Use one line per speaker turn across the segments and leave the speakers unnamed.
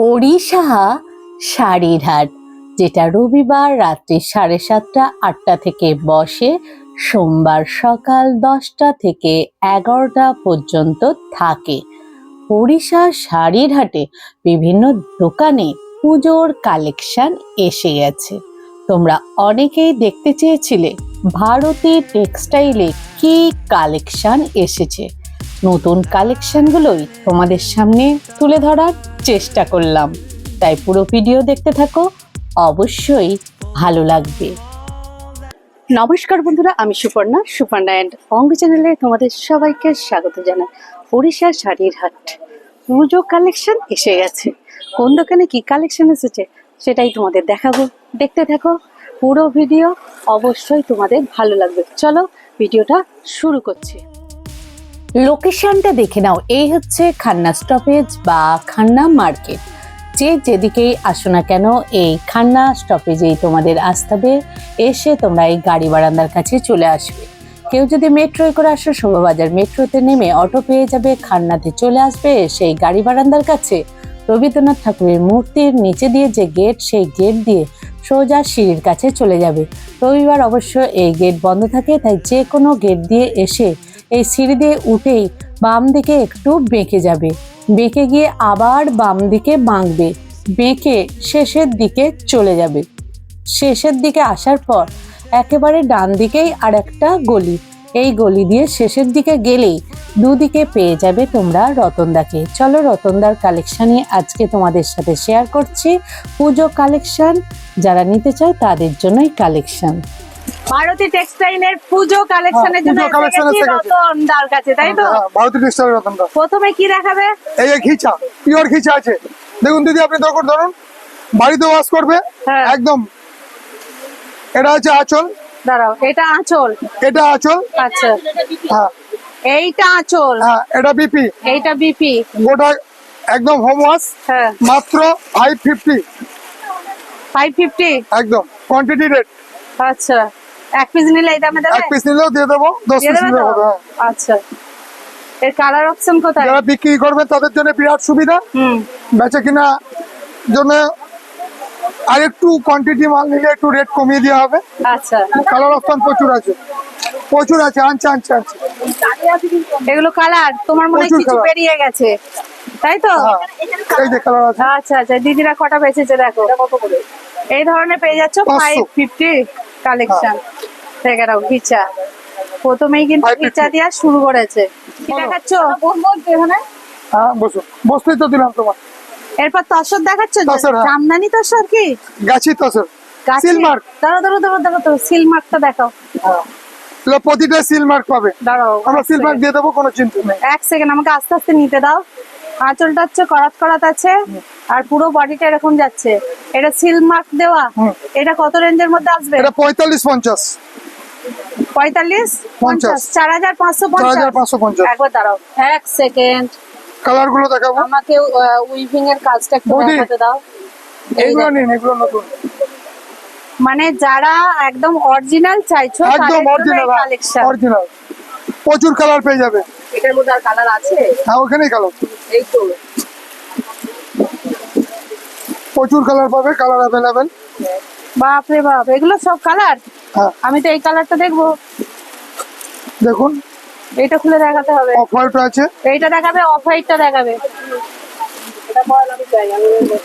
পরিসাহা শাড়ির হাট, যেটা রবিবার রাত্রি সাড়ে সাতটা আটটা থেকে বসে, সোমবার সকাল দশটা থেকে এগারোটা পর্যন্ত থাকে। পরিষা শাড়ির হাটে বিভিন্ন দোকানে পুজোর কালেকশন এসে গেছে। তোমরা অনেকেই দেখতে চেয়েছিলে ভারতী টেক্সটাইলে কি কালেকশন এসেছে। নতুন কালেকশনগুলোই তোমাদের সামনে তুলে ধরার চেষ্টা করলাম। তাই পুরো ভিডিও দেখতে থাকো, অবশ্যই ভালো লাগবে। নমস্কার বন্ধুরা, আমি সুপর্ণা সুপর্ণা অ্যান্ড অঙ্গ চ্যানেলে তোমাদের সবাইকে স্বাগত জানাই। ওড়িশা শাড়ির হাট। পুজো কালেকশন এসে গেছে। কোন দোকানে কি কালেকশন এসেছে সেটাই তোমাদের দেখাবো। দেখতে থাকো, পুরো ভিডিও অবশ্যই তোমাদের ভালো লাগবে। চলো, ভিডিওটা শুরু করছি। লোকেশনটা দেখে নাও। এই হচ্ছে খান্না স্টপেজ বা খান্না মার্কেট যে যেদিকেই আসো না কেন, এই খান্না স্টপেজেই তোমাদের আসতে হবে। এসে তোমরা এই গাড়ি বারান্দার কাছে চলে আসবে। কেউ যদি মেট্রোয় করে আসো, শোভাবাজার মেট্রোতে নেমে অটো পেয়ে যাবে, খান্নাতে চলে আসবে সেই গাড়ি বারান্দার কাছে। রবীন্দ্রনাথ ঠাকুরের মূর্তির নিচে দিয়ে যে গেট সেই গেট দিয়ে সোজা সিঁড়ির কাছে চলে যাবে। রবিবার অবশ্য এই গেট বন্ধ থাকে, তাই যে কোনো গেট দিয়ে এসে এই সিঁড়ি দিয়ে উঠেই বাম দিকে একটু বেঁকে যাবে। বেঁকে গিয়ে আবার বাম দিকে বাঁকবে। বেঁকে শেষের দিকে চলে যাবে। শেষের দিকে আসার পর একেবারে ডান দিকেই আর একটা গলি। এই গলি দিয়ে শেষের দিকে গেলেই দুদিকে পেয়ে যাবে তোমরা রতনদাকে। চলো রতনদার কালেকশানে আজকে তোমাদের সাথে শেয়ার করছি। পুজো কালেকশন যারা নিতে চাও তাদের জন্যই কালেকশন
ভারতী টেক্সটাইলের পুজো কালেকশনের জন্য
হ্যাঁ,
এসে গেছে। রতনদার কাছে তাই তো?
হ্যাঁ, ভারতী টেক্সটাইল রতনদা
প্রথমে কি দেখাবে?
এই যে খিচা পিওর খিচা আছে। দেখুন দিদি আপনি তখন ধরুন বাড়িতে ওয়াশ করবে
হ্যাঁ।
একদম। এটা হচ্ছে আঁচল।
দাঁড়াও এটা আঁচল।
এটা আঁচল।
আচ্ছা।
হ্যাঁ।
এইটা আঁচল।
হ্যাঁ এটা বিপি।
এইটা বিপি।
গোটা একদম হোম ওয়াশ
হ্যাঁ।
মাত্র ফাইভ ফিফটি
ফাইভ ফিফটি
একদম কোয়ান্টিটি রেট
আচ্ছা। এক পিস নিলে এই দামে দেবে?
এক পিস নিলেও দিয়ে দেবো দশ পিস নিলেও হবে হ্যাঁ।
আচ্ছা। এর কালার অপশন কোথায়?
যারা বিক্রি করবে তাদের জন্য বিরাট সুবিধা।
হুম।
বেচা কিনা জন্য আর একটু কোয়ান্টিটি মাল নিলে একটু রেট কমিয়ে দেওয়া হবে।
আচ্ছা।
কালার অপশন প্রচুর আছে। প্রচুর আছে আনছে আনছে আনছে।
এগুলো কালার তোমার মনে কিছু। বেরিয়ে গেছে। তাই তো?
হ্যাঁ। এই যে কালার আছে।
আচ্ছা আচ্ছা। দিদিরা কটা বেঁচেছে দেখো? এই ধরনের পেয়ে যাচ্ছ। Five fifty collection. ঘিচা প্রথমেই কিন্তু
550
ঘিচা দিয়া শুরু করেছে। কি দেখাচ্ছ?
হ্যাঁ বসো। বসতেই তো দিলাম তোমার।
এরপর তসর দেখাচ্ছ?
হ্যাঁ।
জামদানি তসর কি?
গাছি তো স্যার
গাছে?
সিল মার্ক
দাঁড়াও দাঁড়াও দাঁড়াও দাঁড়াও তো সিল দেখাও।
প্রতিটা পাবে।
দাঁড়াও
আমরা সিল দিয়ে দেবো কোনো চিন্তা নেই।
এক সেকেন্ড আমাকে আস্তে আস্তে নিতে দাও। আঁচলটা হচ্ছে করাত করাত আছে। আর পুরো বডিটা এরকম যাচ্ছে। এটা সিল মার্ক দেওয়া? এটা কত রেঞ্জের মধ্যে আসবে?
এটা পঁয়তাল্লিশ পঞ্চাশ।
পঁয়তাল্লিশ
পঞ্চাশ।
চার হাজার পাঁচশো
পঞ্চাশ।
একবার দাঁড়াও। এক সেকেন্ড
কালারগুলো দেখাবো।
আমাকে উইভিং এর কাজটা একটু দেখাতে দাও। এই
এইগুলো নিন এগুলো নতুন।
মানে যারা একদম অরিজিনাল চাইছো
একদম অরিজিনাল
কালেকশন
অরিজিনাল প্রচুর কালার পেয়ে যাবে।
এটার মধ্যে আর কালার আছে?
হ্যাঁ ওখানেই কালার
এই তো।
প্রচুর কালার পাবে কালার অ্যাভেলেবেল
বাপ রে বাপ এগুলো সব কালার
হ্যাঁ।
আমি তো এই কালারটা দেখব।
দেখুন।
এটা খুলে দেখাতে হবে।
অফ হোয়াইট আছে।
এইটা দেখাবে অফ হোয়াইটটা দেখাবে।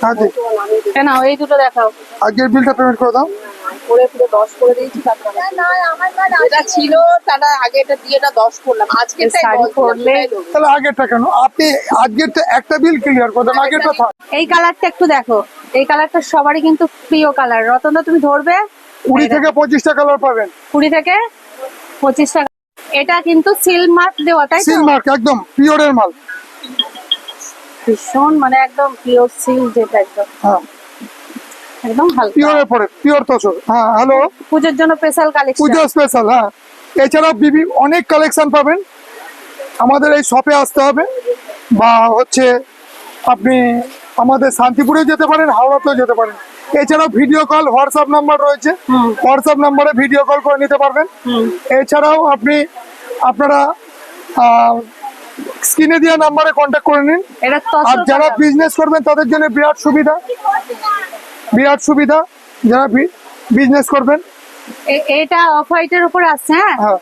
হ্যাঁ
কেন এই দুটো দেখাও।
আগের বিলটা পেমেন্ট করে দাও।
করে পুরো দশ করে দিয়েছি তারপরে
এটা ছিল তারা আগে এটা দিয়ে এটা দশ করলাম। আজকে
শাড়ি পরলে
তাহলে আগেরটা কেন? আপনি আজকেরটা একটা বিল ক্লিয়ার করে দেন আগেরটা থাক।
এই কালারটা একটু দেখো। এই কালারটা সবারই কিন্তু প্রিয় কালার। রতনদা তুমি ধরবে?
কুড়ি থেকে পঁচিশটা কালার পাবেন।
কুড়ি থেকে পঁচিশ টাকা এটা কিন্তু সিল মার্ক দেওয়া তাই তো?
সিল মার্ক একদম পিওরের মাল
ভীষণ মানে একদম পিওর সিল যেটা একদম।
হ্যাঁ।
একদম হালকা।
পিওরের পরে পিওর তসর। হ্যাঁ হ্যালো
পুজোর জন্য স্পেশাল কালেকশন
পুজো স্পেশাল হ্যাঁ। এছাড়াও বিবি অনেক কালেকশন পাবেন। আমাদের এই শপে আসতে হবে। বা হচ্ছে আপনি আমাদের শান্তিপুরে যেতে পারেন হাওড়াতেও যেতে পারেন। এছাড়াও ভিডিও কল হোয়াটসঅ্যাপ নাম্বার রয়েছে। হোয়াটসঅ্যাপ নাম্বারে ভিডিও কল করে নিতে পারবেন। এছাড়াও আপনি আপনারা স্ক্রিনে দেওয়া নাম্বারে কন্ট্যাক্ট করে নিন। আর যারা বিজনেস করবেন তাদের জন্য বিরাট সুবিধা। বিরাট সুবিধা যারা বিজনেস করবেন।
এটা অফ হোয়াইটের উপর আছে হ্যাঁ?
হ্যাঁ।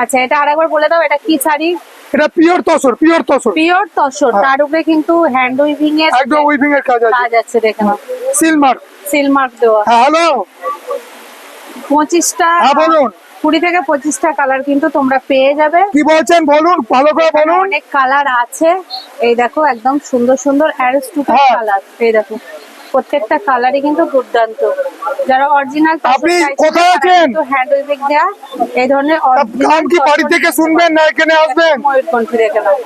আচ্ছা এটা আরেকবার বলে দাও এটা কি শাড়ি?
এটা pure tussar pure tussar
pure tussar. তার উপরে কিন্তু হ্যান্ড উইভিং এর
একদম উইভিং এর কাজ আছে।
কাজ আছে দেখে নাও।
সিলমার
সিল মার্ক দেওয়া।
হ্যাঁ হ্যালো
পঁচিশটা
হ্যাঁ বলুন।
কুড়ি থেকে পঁচিশটা কালার কিন্তু তোমরা পেয়ে যাবে।
কি বলছেন বলুন ভালো করে বলুন।
অনেক কালার আছে। এই দেখো একদম সুন্দর সুন্দর অ্যারোস্টুপের
হ্যাঁ।
কালার এই দেখো। প্রত্যেকটা কালারই কিন্তু দুর্দান্ত। যারা অরিজিনাল
আপনি কোথায় আছেন?
হ্যান্ড উইভিং দেয়া এই ধরনের
গান কি বাড়ি থেকে শুনবেন না এখানে আসবেন?
ময়ূরকণ্ঠী দেখে নাও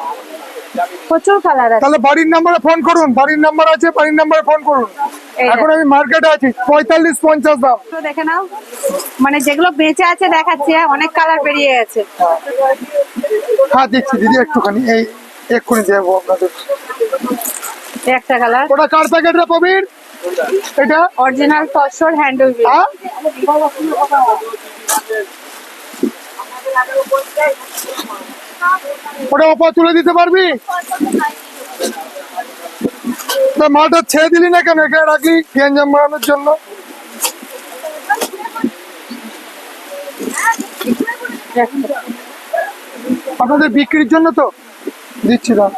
প্রচুর কালার আছে।
তাহলে বাড়ির নাম্বারে ফোন করুন বাড়ির নাম্বার আছে বাড়ির নাম্বারে ফোন করুন। এখন আমি মার্কেটে আছি পঁয়তাল্লিশ পঞ্চাশ দাম।
তো দেখে নাও। মানে যেগুলো বেঁচে আছে দেখাচ্ছে অনেক কালার বেরিয়ে গেছে।
হ্যাঁ দিচ্ছি দিদি একটুখানি এই এক্ষুনি দেবো আপনাদের।
একটা কালার।
ওটা কার প্যাকেট রে প্রবীর? এটা?
অরিজিনাল তসর হ্যান্ড উইভিং
হ্যাঁ? ওটা ওপর তুলে দিতে পারবি? তা মালটা ছেড়ে দিলি না কেন? এখানে রাখলি গ্যাঞ্জাম বাড়ানোর জন্য। আপনাদের বিক্রির জন্য তো দিচ্ছি দাম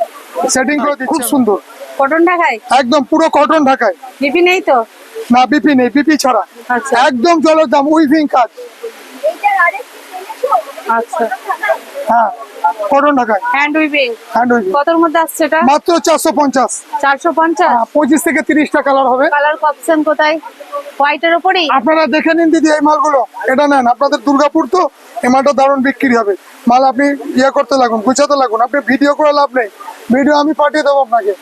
সেটিং করে দিচ্ছি খুব সুন্দর।
কটন ঢাকায়?
একদম পুরো কটন ঢাকায়।
লিপি নেই তো?
না বিপি নেই বিপি ছাড়া।
আচ্ছা।
একদম জলের দাম উইভিং কাজ।
আচ্ছা।
হ্যাঁ কটন ঢাকায়।
হ্যান্ড উইভিং
হ্যান্ড উইভিং
কতর মধ্যে আসছে এটা?
মাত্র চারশো পঞ্চাশ।
চারশো পঞ্চাশ?
পঁচিশ থেকে তিরিশটা কালার হবে।
কালার অপশন কোথায়? হোয়াইটের
আপনারা দেখে নিন দিদি এই মালগুলো। এটা নেন আপনাদের দুর্গাপুর তো এই মালটা দারুণ বিক্রি হবে। মাল আপনি ইয়ে করতে লাগুন গুছাতে লাগুন আপনি ভিডিও করে লাভ নেই। ভিডিও আমি পাঠিয়ে দেবো আপনাকে।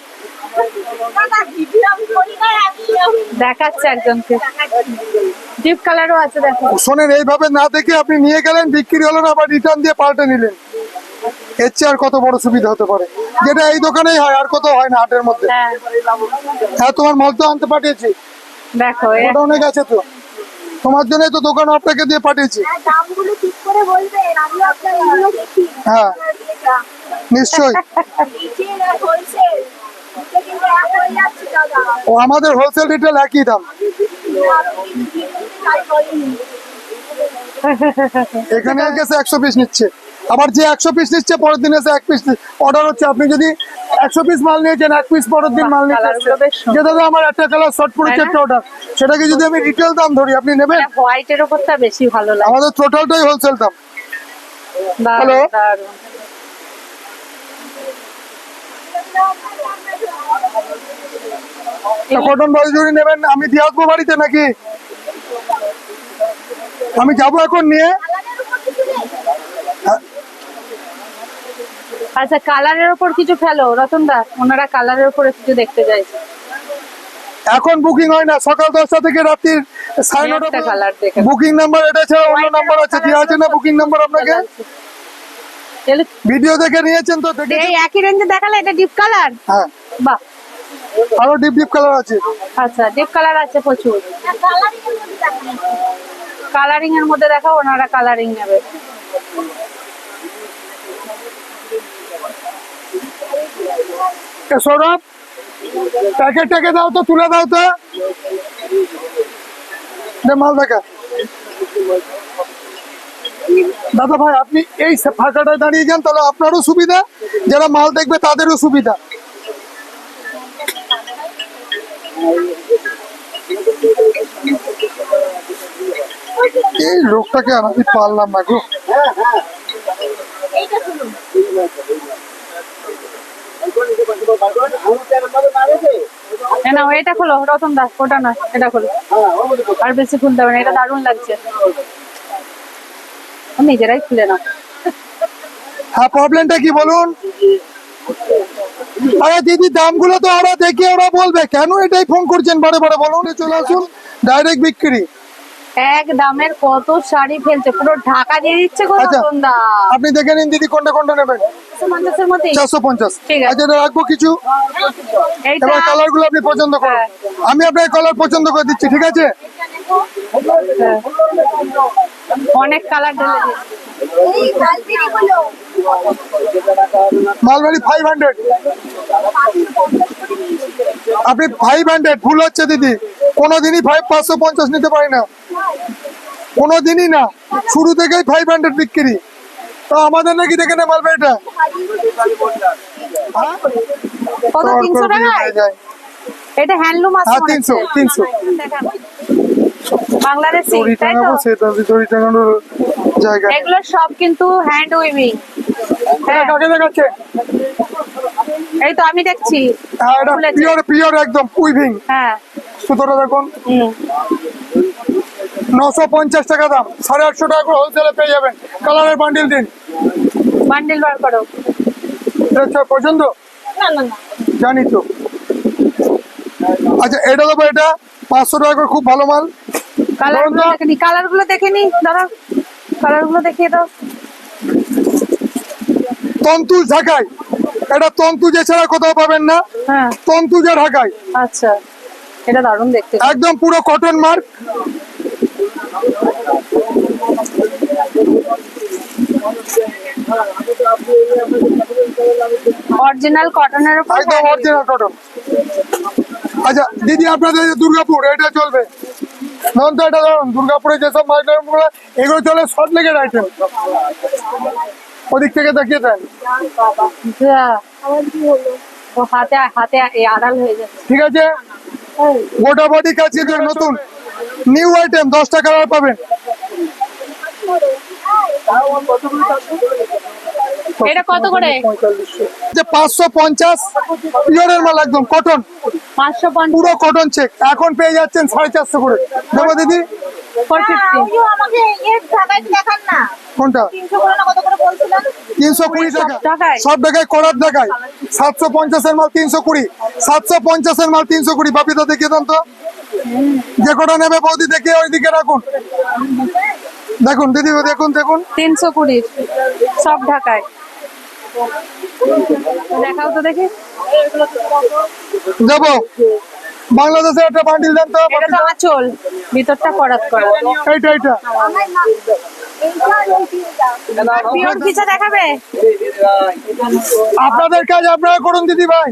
দেখাচ্ছে একজনকে। ডিপ কালারও আছে দেখো।
শোনেন এইভাবে না দেখে আপনি নিয়ে গেলেন বিক্রি হলো না আবার রিটার্ন দিয়ে পাল্টে নিলেন। এর চেয়ে আর কত বড় সুবিধা হতে পারে? যেটা এই দোকানেই হয় আর কত হয় না হাটের মধ্যে?
হ্যাঁ।
হ্যাঁ তোমার মাল তো আনতে পাঠিয়েছি।
দেখো
ওটা অনেক আছে তো। তোমার জন্যই তো দোকান আপনাকে দিয়ে পাঠিয়েছি।
দামগুলো ঠিক করে বলবেন আমি আপনার এগুলো দেখি।
হ্যাঁ। নিশ্চয়ই। ও আমাদের হোলসেল রিটেল একই দাম। এখানে গেছে একশো পিস নিচ্ছে। আবার যে একশো পিস নিচ্ছে পরের দিন এসে এক পিস অর্ডার হচ্ছে। আপনি যদি একশো পিস মাল নিয়েছেন এক পিস পরের দিন মাল নিয়ে
কালারগুলো
আসছে।
বেশ সুন্দর।
যে দাদা আমার একটা কালার শর্ট পড়েছে একটা অর্ডার সেটাকে যদি আমি রিটেল দাম ধরি আপনি নেবেন?
হোয়াইটের ওপরটা বেশি ভালো লাগে।
আমাদের টোটালটাই হোলসেল দাম। হ্যালো? কটন যদি নেবেন আমি দিয়ে আসব বাড়িতে নাকি? আমি যাব এখন নিয়ে।
আচ্ছা কালারের ওপর কিছু ফেলো রতনদা ওনারা কালারের উপরে কিছু দেখতে চাইছে
এখন বুকিং হয় না সকাল দশটা থেকে রাত্রির সাড়ে নটা
কালার দেখে।
বুকিং নাম্বার এটা ছাড়া অন্য নাম্বার আছে দেওয়া আছে না বুকিং নাম্বার আপনাকে? ভিডিও দেখে নিয়েছেন তো
এই একই রেঞ্জে দেখালে এটা ডিপ কালার
হ্যাঁ।
বাহ।
আরও ডিপ ডিপ কালার আছে।
আচ্ছা ডিপ কালার আছে প্রচুর। কালারিং এর মধ্যে দেখাও ওনারা কালারিং নেবে।
সৌরভ প্যাকেট ট্যাকে দাও তো তুলে দাও তো। মাল দেখা। দাদা ভাই আপনি এই ফাঁকাটায় দাঁড়িয়ে যান তাহলে আপনারও সুবিধা যারা মাল দেখবে তাদেরও সুবিধা। এই লোকটাকে আমি পারলাম না গো?
না এটা খোলো রতন দা ওটা না এটা খোলো। আর বেশি খুলতে হবে না এটা দারুণ লাগছে। নিজেরাই খুলে না
হ্যাঁ প্রবলেমটা কি বলুন? আরে দিদি দামগুলো তো ওরা দেখে ওরা বলবে। কেন এটাই ফোন করছেন? বারে বারে বলুন চলে আসুন। ডাইরেক্ট বিক্রি।
এক দামের কত শাড়ি ফেলছে? পুরো ঢাকা দিয়ে দিচ্ছে গো
আচ্ছা। আপনি দেখে নিন দিদি কোনটা কোনটা নেবেন?
মধ্যে।
আচ্ছা এটা রাখব কিছু।
এইটা
এবার কালারগুলো আপনি পছন্দ করুন।
হ্যাঁ।
আমি আপনার কালার পছন্দ করে দিচ্ছি ঠিক আছে?
হ্যাঁ। অনেক কালার ঢেলে
মালবাড়ি ফাইভ হান্ড্রেড আপনি ফাইভ হান্ড্রেড ভুল হচ্ছে দিদি। কোনোদিনই ফাইভ পাঁচশো পঞ্চাশ নিতে পারি না। কোনোদিনই না। শুরু থেকেই ফাইভ হান্ড্রেড বিক্রি। তো আমাদের নাকি দেখে না মালবাড়িটা হ্যাঁ?
কত
তোর
তিনশো
তোর হয়ে যায়।
এটা হ্যান্ডলুম আছে
হ্যাঁ
মনে
তিনশো
হচ্ছে।
তিনশো।
দেখান। বাংলাদেশি
দড়ি
তাই তো?
সেটা দড়ি টাঙানোর জায়গা।
এগুলো সব কিন্তু হ্যান্ড উইভিং
এটা কাকে দেখাচ্ছে?
এই তো আমি দেখছি।
হ্যাঁ এটা পিওর পিওর একদম উইভিং
হ্যাঁ।
সুতোটা দেখুন।
হুম।
নশো পঞ্চাশ টাকা দাম। সাড়ে আটশো টাকা করে হোলসেলে পেয়ে যাবেন। কালারের বান্ডিল দিন।
বান্ডিল বার করো।
এটা পছন্দ?
না না না।
জানি তো। আচ্ছা এটা দেবো এটা। পাঁচশো টাকা করে খুব ভালো মাল।
কালারগুলো
ধরুন তো।
দেখে নি। কালারগুলো দেখে নি দাঁড়া কালারগুলো দেখিয়ে দাও।
তন্তু ঢাকায় এটা তন্তু যে ছাড়া কোথাও পাবেন না।
হ্যাঁ।
তন্তু যে ঢাকায়
আচ্ছা। এটা দারুণ দেখতে।
একদম পুরো কটন মার্ক
অরিজিনাল কটনের উপর
একদম অরিজিনাল কটন আচ্ছা দিদি আপনাদের দুর্গাপুর এটা চলবে। ধরুন তো এটা ধরুন দুর্গাপুরে যেসব মার্কেটগুলো এগুলো চলে শর্ট লেগের আইটেম ওদিক থেকে দেখিয়ে দেন।
হাতে হাতে এই আড়াল হয়ে যাচ্ছে
ঠিক আছে? গোটা বডি কাছে নতুন নিউ আইটেম দশ কালার পাবেন।
এটা কত করে?
যে পাঁচশো পঞ্চাশ পিওরের মাল একদম কটন
পাঁচশো
পুরো কটন চেক এখন পেয়ে যাচ্ছেন সাড়ে চারশো করে। দেবো দিদি? কোনটা?
তিনশো
কুড়ি টাকা
সব
করার দেখায় সাতশো পঞ্চাশের মাল তিনশো কুড়ি। সাতশো পঞ্চাশের মাল তিনশো কুড়ি। বাপিটা দেখিয়ে দেন তো। যে কটা নেবে বৌদি দেখিয়ে ওইদিকে রাখুন। দেখুন দিদি দেখুন দেখুন।
তিনশো কুড়ি সব ঢাকায়। দেখাও তো দেখি।
দেবো বাংলাদেশের একটা বান্ডিল দেন তো
এটা তো আঁচল ভিতরটা করাত করা।
এইটা এইটা। আপনাদের কাজ আপনারা করুন দিদি ভাই।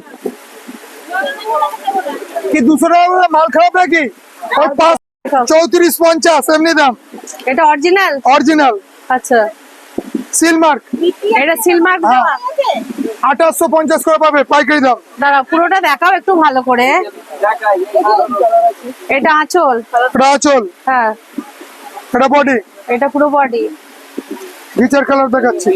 কি দুশো টাকা মাল খারাপ নাকি? ওই পাঁচ চৌত্রিশ পঞ্চাশ এমনি দাম।
এটা অরিজিনাল?
অরিজিনাল।
আচ্ছা।
সিলমার্ক
এটা সিলমার্ক
হ্যাঁ।
দেওয়া।
আঠাশশো পঞ্চাশ করে পাবে পাইকারি দাম।
দাঁড়া পুরোটা দেখাও একটু ভালো করে। এটা আঁচল?
এটা আচল।
হ্যাঁ।
এটা বডি
এটা পুরো বডি
বিচার কালার দেখাচ্ছি।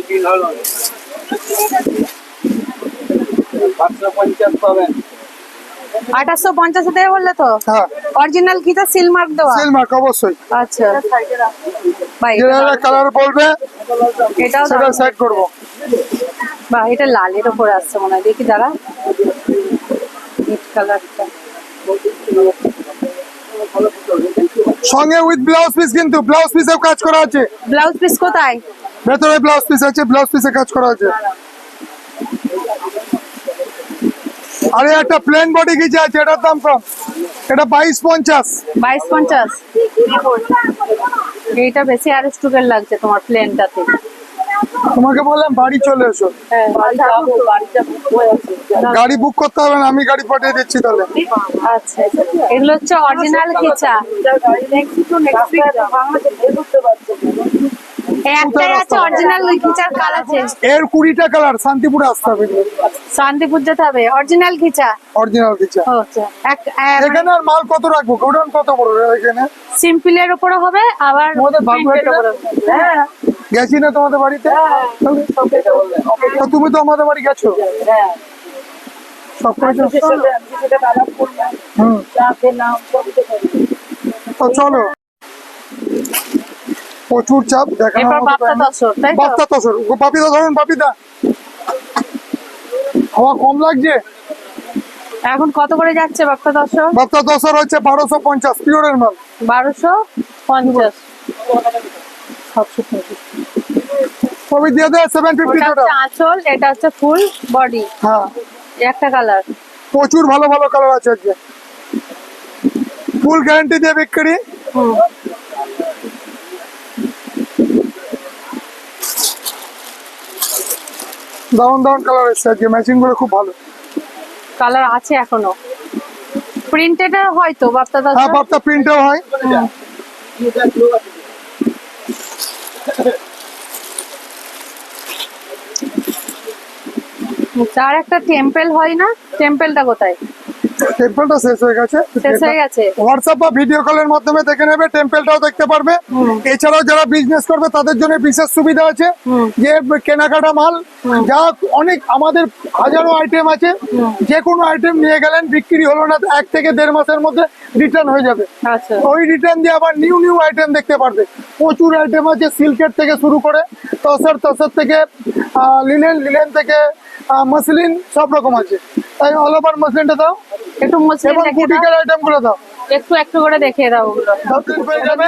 আঠাশশো পঞ্চাশ দেবে বললে তো?
হ্যাঁ।
অরিজিনাল কি তো? সিলমার্ক দেওয়া।
সিলমার্ক অবশ্যই।
আচ্ছা।
যেটা কালার বলবে
এটাও
সেটা। সাইড করব।
বাহ এটা লালের ওপর আসছে মনে হয়। দেখি দাঁড়া। কালারটা
সঙ্গে উইথ ব্লাউজ পিস কিন্তু ব্লাউজ পিসেও কাজ করা আছে।
ব্লাউজ পিস কোথায়?
ভেতরে ব্লাউজ পিস আছে ব্লাউজ পিসে কাজ করা আছে। আরে একটা প্লেন বডি গিয়ে আছে এটার দাম কম এটা বাইশ পঞ্চাশ
বাইশ পঞ্চাশ এইটা বেশি আর স্টুডেন্ট লাগছে তোমার প্লেনটাতে
তোমাকে বললাম বাড়ি চলে এসো
হ্যাঁ
গাড়ি বুক করতে হবে না আমি গাড়ি পাঠিয়ে দিচ্ছি তাহলে
আচ্ছা এগুলো হচ্ছে অরিজিনাল কিচা এই একটাই আছে অরিজিনাল কিচার কাল আছে?
এর কুড়িটা কালার শান্তিপুরে আসতে হবে।
শান্তিপুর যেতে হবে। অরিজিনাল
অরিজিনাল
আচ্ছা।
এখানে আর মাল কত রাখব? গোডাউন কত বড় এখানে?
সিম্পলের উপরে হবে আবার। হ্যাঁ।
গেছি না তোমাদের বাড়িতে? তুমি তো আমাদের বাড়ি গেছো? সব করেছ হুম। তো চলো। প্রচুর চাপ দেখানো
বাপ্তা
তসর বাপিদা ধরুন বাপিদা হাওয়া কম লাগছে?
এখন কত করে যাচ্ছে বাপ্তা দশর
বাপ্তা দশর হচ্ছে বারোশো পঞ্চাশ পিওরের মাল।
বারোশো পঞ্চাশ।
কবি দিয়ে দেয় সেভেন ফিফটি
আঁচল এটা হচ্ছে ফুল বডি।
হ্যাঁ।
একটা কালার।
প্রচুর ভালো ভালো কালার আছে আজকে। ফুল গ্যারান্টি দিয়ে বিক্রি। দারুণ দারুণ কালার এসেছে আজকে। ম্যাচিংগুলো খুব ভালো।
কালার আছে এখনও। প্রিন্টেড হয়তো বাপ্তা দাদা?
হ্যাঁ বাপ্তা প্রিন্টও হয়।
আর একটা টেম্পল হয় না টেম্পলটা কোথায়?
টেম্পলটা শেষ হয়ে গেছে।
শেষ হয়ে গেছে।
হোয়াটসঅ্যাপ বা ভিডিও কলের মাধ্যমে দেখে নেবে টেম্পলটাও দেখতে পারবে। এছাড়াও যারা বিজনেস করবে তাদের জন্য বিশেষ সুবিধা আছে যে কেনাকাটা মাল যা অনেক আমাদের হাজারো আইটেম আছে। যে কোনো আইটেম নিয়ে গেলেন বিক্রি হলো না এক থেকে দেড় মাসের মধ্যে রিটার্ন হয়ে যাবে।
আচ্ছা।
ওই রিটার্ন দিয়ে আবার নিউ নিউ আইটেম দেখতে পারবে। প্রচুর আইটেম আছে সিল্কের থেকে শুরু করে তসর তসর থেকে লিনেন লিনেন থেকে মসলিন সব রকম আছে। তাই অল ওভার মসলিনটা দাও।
একটু মসলিন
এবং বুটিকের আইটেমগুলো দাও।
একটু একটু করে দেখিয়ে দাও। ওগুলো
পেয়ে যাবে।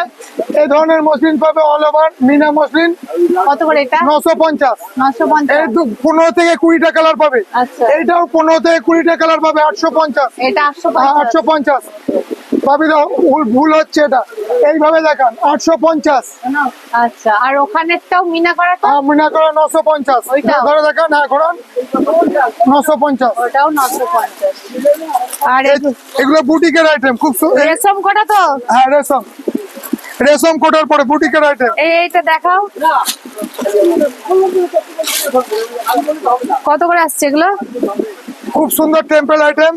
এই ধরনের মসলিন পাবে অল ওভার মিনা মসলিন
কত করে এটা?
950
950
এই 15 থেকে 20টা কালার পাবে।
আচ্ছা।
এইটাও 15 থেকে 20টা কালার পাবে 850
এটা
850 850 ভুল হচ্ছে এটা। এইভাবে আটশো পঞ্চাশ।
আচ্ছা আর ওখানেরটাও মিনা করা
হ্যাঁ, মিনা করা নশো পঞ্চাশ। হ্যাঁ, হ্যাঁ, নশো পঞ্চাশ।
নশো পঞ্চাশ। আর
এগুলো বুটিকের আইটেম খুব
রেশম তো?
হ্যাঁ রেশম। রেশম কোটার পরে বুটিকের আইটেম
এইটা দেখাও। কত করে আসছে এগুলো?
খুব সুন্দর টেম্পেল আইটেম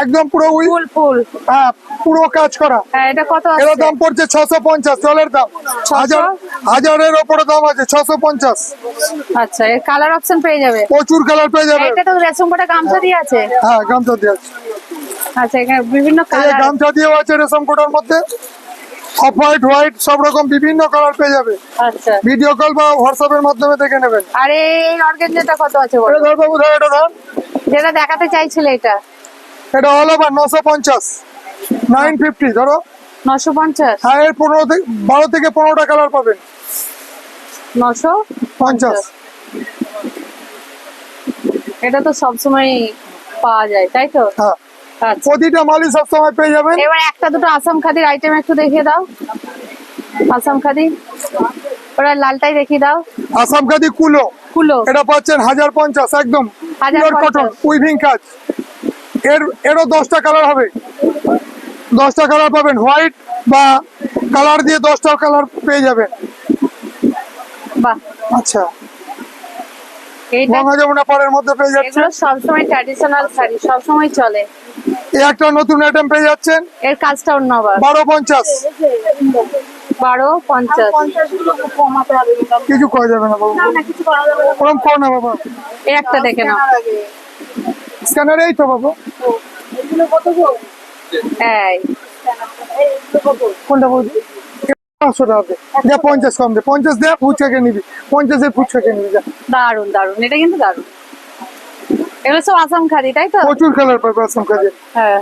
একদম পুরো উই
ফুল ফুল।
হ্যাঁ পুরো কাজ করা।
হ্যাঁ এটা কত
এর
আসছে?
দাম পড়ছে ছশো পঞ্চাশ জলের দাম। হাজার হাজারের ওপরে দাম আছে ছশো পঞ্চাশ।
আচ্ছা এর কালার অপশন পেয়ে যাবে?
প্রচুর কালার পেয়ে যাবে।
এটা তো রেশম কটা গামছা দিয়ে আছে?
হ্যাঁ গামছা দিয়ে আছে।
আচ্ছা এখানে বিভিন্ন
এই
কালার
গামছা দিয়েও আছে রেশম কোটার মধ্যে। অফ হোয়াইট হোয়াইট সব রকম বিভিন্ন কালার পেয়ে যাবে।
আচ্ছা।
ভিডিও কল বা হোয়াটসঅ্যাপের মাধ্যমে দেখে নেবেন।
আর এই অর্গেনজাটা কত আছে বলো?
ধর বাবু ধর এটা ধর।
যেটা দেখাতে চাইছিলে এটা।
এটা অল ওভার নশো পঞ্চাশ। নাইন ফিফটি ধরো।
নশো পঞ্চাশ।
হ্যাঁ এর পনেরো থেকে বারো থেকে পনেরোটা কালার পাবেন।
নশো
পঞ্চাশ।
এটা তো সবসময় পাওয়া যায় তাই তো?
হ্যাঁ।
আচ্ছা।
প্রতিটা মালই সবসময় পেয়ে যাবেন।
এবার একটা দুটো আসাম খাদির আইটেম একটু দেখিয়ে দাও। আসাম খাদি। ওরা লালটাই দেখিয়ে দাও।
আসাম খাদি কুলো।
কুলো।
এটা পাচ্ছেন হাজার পঞ্চাশ একদম
হাজার
কটন উইভিং কাজ। এর এরও দশটা কালার হবে। দশটা কালার পাবেন হোয়াইট বা কালার দিয়ে দশটা কালার পেয়ে যাবেন।
বাহ।
আচ্ছা।
এইটা
গঙ্গা যমুনা পাড়ের মধ্যে পেয়ে
এগুলো সবসময় ট্র্যাডিশনাল শাড়ি সবসময় চলে।
এই একটা নতুন আইটেম পেয়ে যাচ্ছেন।
এর কাজটা অন্য আবার
বারো পঞ্চাশ।
বারো পঞ্চাশ।
কিছু করা যাবে না বাবু। ওরকম কর না। বাবা।
এই একটা দেখে নাও।
স্ক্যানার এই তো বাবু।
এই
কোনটা বলছি পাঁচশো টাকা দে যা পঞ্চাশ কম দে। পঞ্চাশ দে ফুচকাকে নিবি। পঞ্চাশের ফুচকাকে নিবি যা।
দারুণ দারুণ এটা কিন্তু দারুণ এগুলো সব আসাম খাদি তাই তো?
প্রচুর কালার পাবে আসাম কাজে
হ্যাঁ।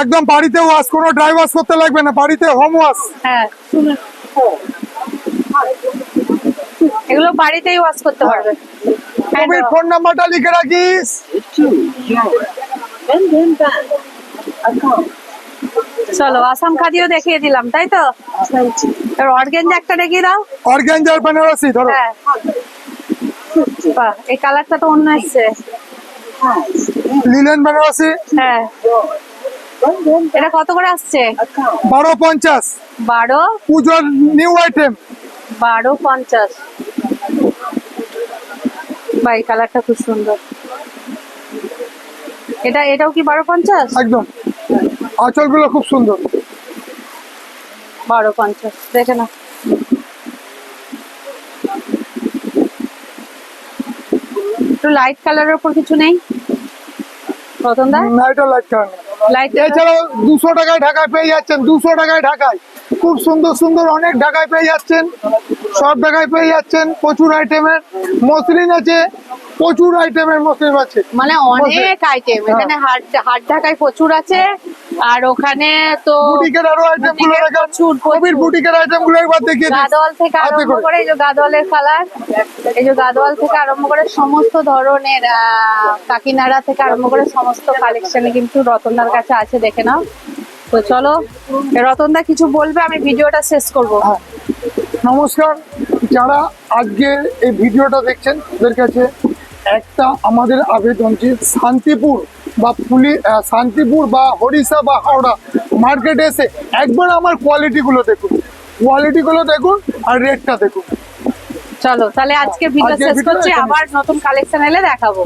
একদম বাড়িতে ওয়াশ কোনো ড্রাই ওয়াশ করতে লাগবে না বাড়িতে হোম ওয়াশ।
হ্যাঁ এগুলো বাড়িতেই ওয়াশ করতে পারবে। হ্যাঁ,
ফোন নাম্বারটা লিখে রাখিস।
চলো আসাম খাদিও দেখিয়ে দিলাম তাই তো? অর্গেঞ্জা একটা দেখিয়ে দাও।
অর্গ্যাঞ্জার বেনারসি ধরো।
হ্যাঁ। বাহ এই কালারটা তো অন্য এসছে
লিলেন বেনারসি
হ্যাঁ। এটা কত করে আসছে?
বারো পঞ্চাশ।
বারো?
পুজোর নিউ আইটেম
বারো পঞ্চাশ। বা এই কালারটা খুব সুন্দর। এটা এটাও কি বারো পঞ্চাশ?
একদম। আঁচলগুলো খুব সুন্দর।
বারো পঞ্চাশ দেখে না একটু লাইট কালারের উপর কিছু নেই? রতন দা?
নাইটা লাইট
লাইট
এছাড়াও দুশো টাকায় ঢাকায় পেয়ে যাচ্ছেন দুশো টাকায় ঢাকায়। খুব সুন্দর সুন্দর অনেক ঢাকায় পেয়ে যাচ্ছেন। সব জায়গায় পেয়ে যাচ্ছেন প্রচুর আইটেমের মসলিন আছে প্রচুর আইটেমের মসলিন আছে
মানে অনেক আইটেম এখানে হাট হাট ঢাকায় প্রচুর আছে আর ওখানে তো
বুটিকের
আরও
আইটেমগুলো
প্রচুর,
কবির। বুটিকের আইটেমগুলো একবার দেখিয়ে দিই
গাদোয়াল থেকে আরম্ভ
করে।
এই যে গাদোয়ালের কালার এই যে গাদোয়াল থেকে আরম্ভ করে সমস্ত ধরনের কাকিনাড়া থেকে আরম্ভ করে সমস্ত কালেকশনে কিন্তু রতনদার কাছে আছে দেখে নাও তো চলো রতনদা কিছু বলবে আমি ভিডিওটা শেষ করব
হ্যাঁ। নমস্কার। যারা আজকে এই ভিডিওটা দেখছেন ওদের কাছে একটা আমাদের আবেদন যে শান্তিপুর বা পুলি শান্তিপুর বা হরিষা বা হাওড়া মার্কেটে এসে একবার আমার কোয়ালিটিগুলো দেখুন। কোয়ালিটিগুলো দেখুন আর রেটটা দেখুন।
চলো তাহলে আজকে ভিডিও শেষ করছি। আবার নতুন কালেকশন এলে দেখাবো।